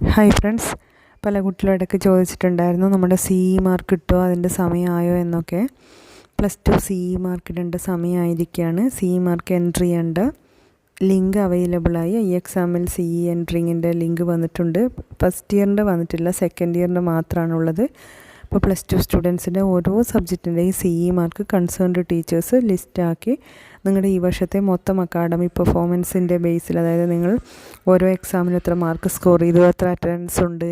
Hi friends പല കുട്ടികളും ഇടയ്ക്ക് ചോദിച്ചിട്ടുണ്ടായിരുന്നു നമ്മുടെ സി മാർക്ക് കിട്ടുമോ അതിന്റെ സമയമായോ? എന്നൊക്കെ. Plus two C E mark ഇടേണ്ട സമയമായിരിക്കുകയാണ് സി മാർക്ക് എൻട്രി ചെയ്യേണ്ട ലിങ്ക് അവൈലബിളായി ഈ എക്സാമിൽ സി ഇ എൻട്രിങ്ങിന്റെ ലിങ്ക് വന്നിട്ടുണ്ട്. ഫസ്റ്റ് ഇയറിന്റെ വന്നിട്ടില്ല സെക്കൻഡ് ഇയറിന്റെ മാത്രമാണുള്ളത് ഇപ്പോൾ പ്ലസ് ടു സ്റ്റുഡൻസിന്റെ ഓരോ സബ്ജക്റ്റിന്റെയും C E mark concerned teachers ലിസ്റ്റാക്കി നിങ്ങളുടെ ഈ വർഷത്തെ മൊത്തം അക്കാഡമിക് പെർഫോമൻസിന്റെ ബേസിൽ അതായത് നിങ്ങൾ ഓരോ എക്സാമിന് എത്ര മാർക്ക് സ്കോർ ചെയ്തു എത്ര അറ്റൻഡൻസ് ഉണ്ട്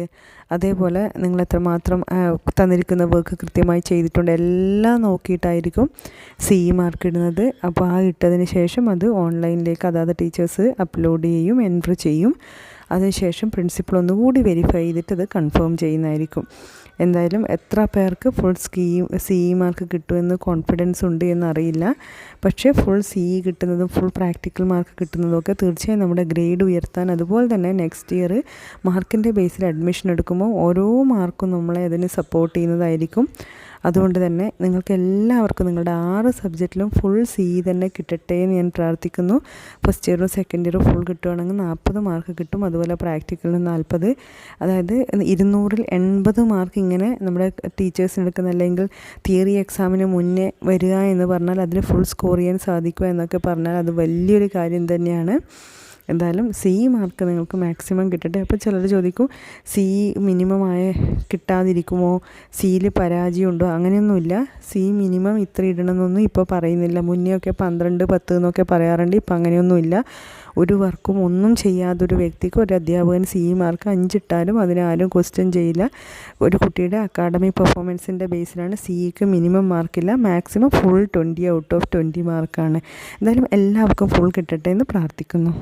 അതേപോലെ നിങ്ങൾ എത്രമാത്രം തന്നിരിക്കുന്ന വർക്ക് കൃത്യമായി ചെയ്തിട്ടുണ്ട് എല്ലാം നോക്കിയിട്ടായിരിക്കും സി ഇ മാർക്ക് ഇടുന്നത്. അപ്പോൾ ആ ഇട്ടതിന് ശേഷം അത് ഓൺലൈനിലേക്ക് അതാത് ടീച്ചേഴ്സ് അപ്ലോഡ് ചെയ്യും എൻട്രി ചെയ്യും. അതിനുശേഷം പ്രിൻസിപ്പൾ ഒന്നുകൂടി വെരിഫൈ ചെയ്തിട്ട് അത് കൺഫേം ചെയ്യുന്നതായിരിക്കും. എന്തായാലും എത്ര പേർക്ക് ഫുൾ സ്കീം സി മാർക്ക് കിട്ടുമെന്ന് കോൺഫിഡൻസ് ഉണ്ട് എന്നറിയില്ല. പക്ഷേ ഫുൾ സി കിട്ടുന്നതും ഫുൾ പ്രാക്ടിക്കൽ മാർക്ക് കിട്ടുന്നതും ഒക്കെ തീർച്ചയായും നമ്മുടെ ഗ്രേഡ് ഉയർത്താൻ അതുപോലെ തന്നെ നെക്സ്റ്റ് ഇയർ മാർക്കിന്റെ ബേസിൽ അഡ്മിഷൻ എടുക്കുമ്പോൾ ഓരോ മാർക്കും നമ്മളെ അതിന് സപ്പോർട്ട് ചെയ്യുന്നതായിരിക്കും. അതുകൊണ്ട് തന്നെ നിങ്ങൾക്ക് എല്ലാവർക്കും നിങ്ങളുടെ ആറ് സബ്ജക്റ്റിലും ഫുൾ സി തന്നെ കിട്ടട്ടെ എന്ന് ഞാൻ പ്രാർത്ഥിക്കുന്നു. ഫസ്റ്റ് ഇയറും സെക്കൻഡ് ഇയറും ഫുൾ കിട്ടുകയാണെങ്കിൽ നാൽപ്പത് മാർക്ക് കിട്ടും. അതുപോലെ പ്രാക്ടിക്കലിന് നാൽപ്പത്. അതായത് ഇരുന്നൂറിൽ എൺപത് മാർക്ക് ഇങ്ങനെ നമ്മുടെ ടീച്ചേഴ്സിന് എടുക്കുന്ന അല്ലെങ്കിൽ തിയറി എക്സാമിന് മുന്നേ വരിക എന്ന് പറഞ്ഞാൽ അതിൽ ഫുൾ സ്കോർ ചെയ്യാൻ സാധിക്കുക എന്നൊക്കെ പറഞ്ഞാൽ അത് വലിയൊരു കാര്യം തന്നെയാണ്. എന്തായാലും സി മാർക്ക് നിങ്ങൾക്ക് മാക്സിമം കിട്ടട്ടെ. അപ്പോൾ ചിലർ ചോദിക്കും സി മിനിമം ആയ കിട്ടാതിരിക്കുമോ? സിയിൽ പരാജയമുണ്ടോ? അങ്ങനെയൊന്നുമില്ല. സി മിനിമം ഇത്ര ഇടണമെന്നൊന്നും ഇപ്പോൾ പറയുന്നില്ല. മുന്നേ ഒക്കെ പന്ത്രണ്ട് പത്ത് എന്നൊക്കെ പറയാറുണ്ട്. ഇപ്പം അങ്ങനെയൊന്നുമില്ല. ഒരു വർക്കും ഒന്നും ചെയ്യാത്തൊരു വ്യക്തിക്ക് ഒരു അധ്യാപകൻ സി മാർക്ക് അഞ്ചിട്ടാലും അതിനാരും ക്വസ്റ്റ്യൻ ചെയ്യില്ല. ഒരു കുട്ടിയുടെ അക്കാഡമിക് പെർഫോമൻസിന്റെ ബേസിലാണ് സിക്ക് minimum മാർക്കില്ല maximum full twenty out of twenty മാർക്കാണ് എന്തായാലും എല്ലാവർക്കും ഫുൾ കിട്ടട്ടെ എന്ന് പ്രാർത്ഥിക്കുന്നു.